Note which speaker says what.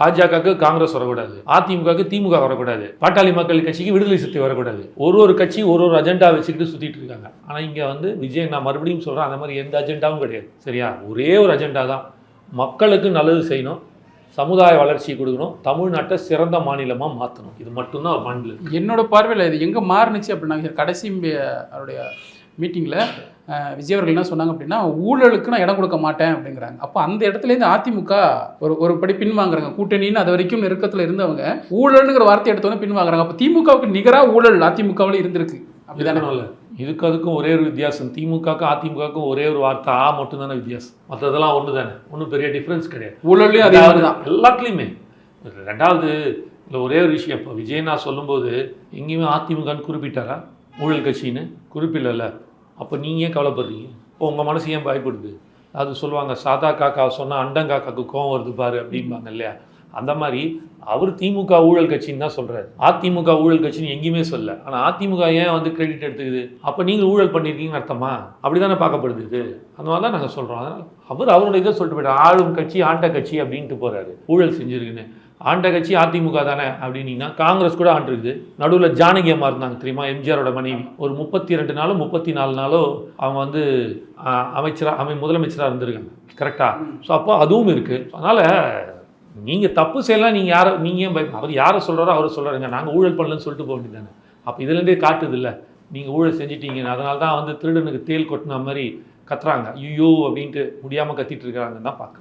Speaker 1: பாஜகவுக்கு காங்கிரஸ் வரக்கூடாது அதிமுகவுக்கு திமுக வரக்கூடாது பாட்டாளி மக்கள் கட்சிக்கு விடுதலை சக்தி வரக்கூடாது. ஒரு ஒரு கட்சி ஒரு ஒரு அஜெண்டா வச்சுக்கிட்டு சுத்திட்டு இருக்காங்க. ஆனா இங்க வந்து விஜய் நான் மறுபடியும் சொல்றேன் அந்த மாதிரி எந்த அஜெண்டாவும் கிடையாது. சரியா? ஒரே ஒரு அஜெண்டா தான். மக்களுக்கு நல்லது செய்யணும் சமுதாய வளர்ச்சி கொடுக்கணும் தமிழ்நாட்டை சிறந்த மாநிலமாக மாற்றணும் இது மட்டும்தான் ஒரு மாநிலம்
Speaker 2: என்னோட பார்வையில் இது எங்கே மாறுனுச்சு அப்படின்னா கடைசி அவருடைய மீட்டிங்கில் விஜய் அவர்கள் என்ன சொன்னாங்க அப்படின்னா ஊழலுக்கு நான் இடம் கொடுக்க மாட்டேன் அப்படிங்கிறாங்க. அப்போ அந்த இடத்துலேருந்து அதிமுக ஒரு ஒரு படி பின்வாங்குறாங்க. கூட்டணின்னு அது வரைக்கும் நெருக்கத்தில் இருந்தவங்க ஊழல்ங்கிற வார்த்தை எடுத்தோன்னே பின்வாங்குறாங்க. அப்போ திமுகவுக்கு நிகராக ஊழல் அதிமுகவில் இருந்திருக்கு. அப்படிதானே?
Speaker 1: இதுக்கு அதுக்கும் ஒரே ஒரு வித்தியாசம். திமுகவுக்கும் அதிமுகவுக்கும் ஒரே ஒரு வார்த்தை ஆ மட்டும் தானே வித்தியாசம். மற்றதெல்லாம் ஒன்று தானே ஒன்றும் பெரிய டிஃப்ரென்ஸ் கிடையாது.
Speaker 2: ஊழல்லையும் அதே மாதிரி தான்
Speaker 1: எல்லாத்துலேயுமே. ரெண்டாவது இல்லை ஒரே ஒரு விஷயம். இப்போ விஜய் நான் சொல்லும்போது எங்கேயுமே அதிமுகன்னு குறிப்பிட்டாரா? ஊழல் கட்சின்னு? குறிப்பிடல அப்போ நீங்கள் ஏன் கவலைப்படுறீங்க? இப்போ உங்கள் மனசு ஏன் பயப்படுது? அது சொல்லுவாங்க சாதா காக்கா சொன்னால் அண்டங்காக்காக்கு கோவம் வருது பாரு அப்படிம்பாங்க இல்லையா? அந்த மாதிரி அவர் திமுக ஊழல் கட்சின்னு தான் சொல்கிறார் அதிமுக ஊழல் கட்சின்னு எங்கேயுமே சொல்ல ஆனால் அதிமுக ஏன் வந்து கிரெடிட் எடுத்துக்குது? அப்போ நீங்கள் ஊழல் பண்ணியிருக்கீங்கன்னு அர்த்தமா? அப்படி தானே பார்க்கப்படுது இது. அந்த மாதிரி தான் நாங்கள் சொல்கிறோம் அதனால் அவர் அவருடைய இதை சொல்லிட்டு போயிட்டார். ஆளும் கட்சி ஆண்ட கட்சி அப்படின்ட்டு போகிறாரு ஊழல் செஞ்சுருக்குன்னு. ஆண்ட கட்சி அதிமுக தானே அப்படின்னீங்கன்னா காங்கிரஸ் கூட ஆண்டிருக்குது நடுவில் ஜானகி அம்மா இருந்தாங்க தெரியுமா? எம்ஜிஆரோட மனைவி. ஒரு முப்பத்தி ரெண்டு நாளோ முப்பத்தி நாலு நாளோ அவங்க வந்து அமைச்சராக அமை முதலமைச்சராக இருந்திருக்காங்க. கரெக்டாக ஸோ அப்போ அதுவும் இருக்குது அதனால் நீங்கள் தப்பு செய்யலாம் நீங்கள் யாரை நீங்கள் ஏன் பய அவர் யாரை சொல்கிறாரோ அவர் சொல்கிறாருங்க நாங்கள் ஊழல் பண்ணலன்னு சொல்லிட்டு போக வேண்டியதானே அப்போ இதுலேருந்தே காட்டுது இல்லை. நீங்கள் ஊழல் செஞ்சிட்டீங்க. அதனால தான் வந்து திருடனுக்கு தேல் கொட்டின மாதிரி கத்துறாங்க. ஐயோ அப்படின்ட்டு முடியாமல் கத்திட்டு இருக்கிறாங்கன்னு தான் பார்க்குறேன்.